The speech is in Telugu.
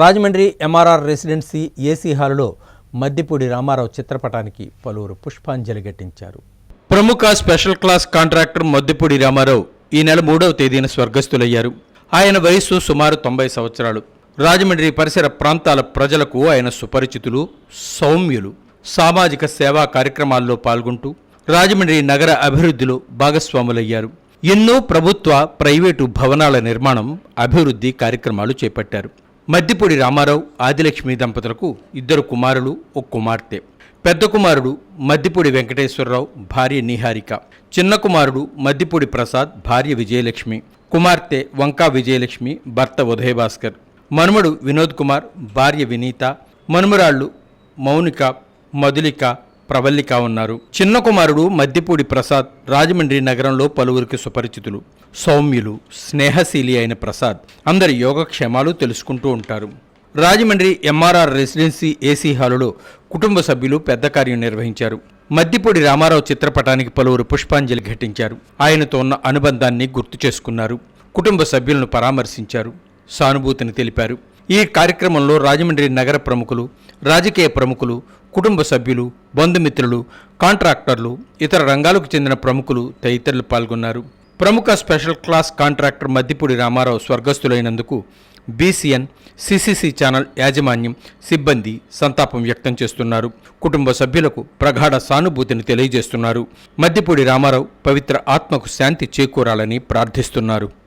రాజమండ్రి ఎంఆర్ఆర్ రెసిడెన్సీ ఏసీ హాలులో మద్దిపూడి రామారావు చిత్రపటానికి పలువురు పుష్పాంజలి ఘటించారు. ప్రముఖ special class contractor Maddipudi Ramarao ఈ నెల మూడవ తేదీన స్వర్గస్థులయ్యారు. ఆయన వయస్సు సుమారు తొంభై సంవత్సరాలు. రాజమండ్రి పరిసర ప్రాంతాల ప్రజలకు ఆయన సుపరిచితులు సౌమ్యులు. సామాజిక సేవా కార్యక్రమాల్లో పాల్గొంటూ రాజమండ్రి నగర అభివృద్ధిలో భాగస్వాములయ్యారు. ఎన్నో ప్రభుత్వ ప్రైవేటు భవనాల నిర్మాణం అభివృద్ధి కార్యక్రమాలు చేపట్టారు. మద్దిపూడి రామారావు ఆదిలక్ష్మి దంపతులకు ఇద్దరు కుమారులు ఒక కుమార్తె. పెద్ద కుమారుడు మద్దిపూడి వెంకటేశ్వరరావు భార్య నిహారిక. చిన్న కుమారుడు మద్దిపూడి ప్రసాద్ భార్య విజయలక్ష్మి. కుమార్తె వంకా విజయలక్ష్మి భర్త ఉదయభాస్కర్. మనుమడు వినోద్ కుమార్ భార్య వినీత. మనుమరాళ్ళు మౌనిక మధులిక ప్రవల్లిక ఉన్నారు. చిన్న కుమారుడు మద్దిపూడి ప్రసాద్ రాజమండ్రి నగరంలో పలువురికి సుపరిచితులు సౌమ్యులు స్నేహశీలి అయిన ప్రసాద్ అందరి యోగక్షేమాలు తెలుసుకుంటూ ఉంటారు. రాజమండ్రి ఎంఆర్ఆర్ రెసిడెన్సీ ఏసీ హాలులో కుటుంబ సభ్యులు పెద్ద కార్యం నిర్వహించారు. మద్దిపూడి రామారావు చిత్రపటానికి పలువురు పుష్పాంజలి ఘటించారు. ఆయనతో ఉన్న అనుబంధాన్ని గుర్తు చేసుకున్నారు. కుటుంబ సభ్యులను పరామర్శించారు. సానుభూతిని తెలిపారు. ఈ కార్యక్రమంలో రాజమండ్రి నగర ప్రముఖులు రాజకీయ ప్రముఖులు కుటుంబ సభ్యులు బంధుమిత్రులు కాంట్రాక్టర్లు ఇతర రంగాలకు చెందిన ప్రముఖులు తదితరులు పాల్గొన్నారు. ప్రముఖ special class contractor Maddipudi Ramarao స్వర్గస్థులైనందుకు BCN CCC channel యాజమాన్యం సిబ్బంది సంతాపం వ్యక్తం చేస్తున్నారు. కుటుంబ సభ్యులకు ప్రగాఢ సానుభూతిని తెలియజేస్తున్నారు. మద్దిపూడి రామారావు పవిత్ర ఆత్మకు శాంతి చేకూరాలని ప్రార్థిస్తున్నారు.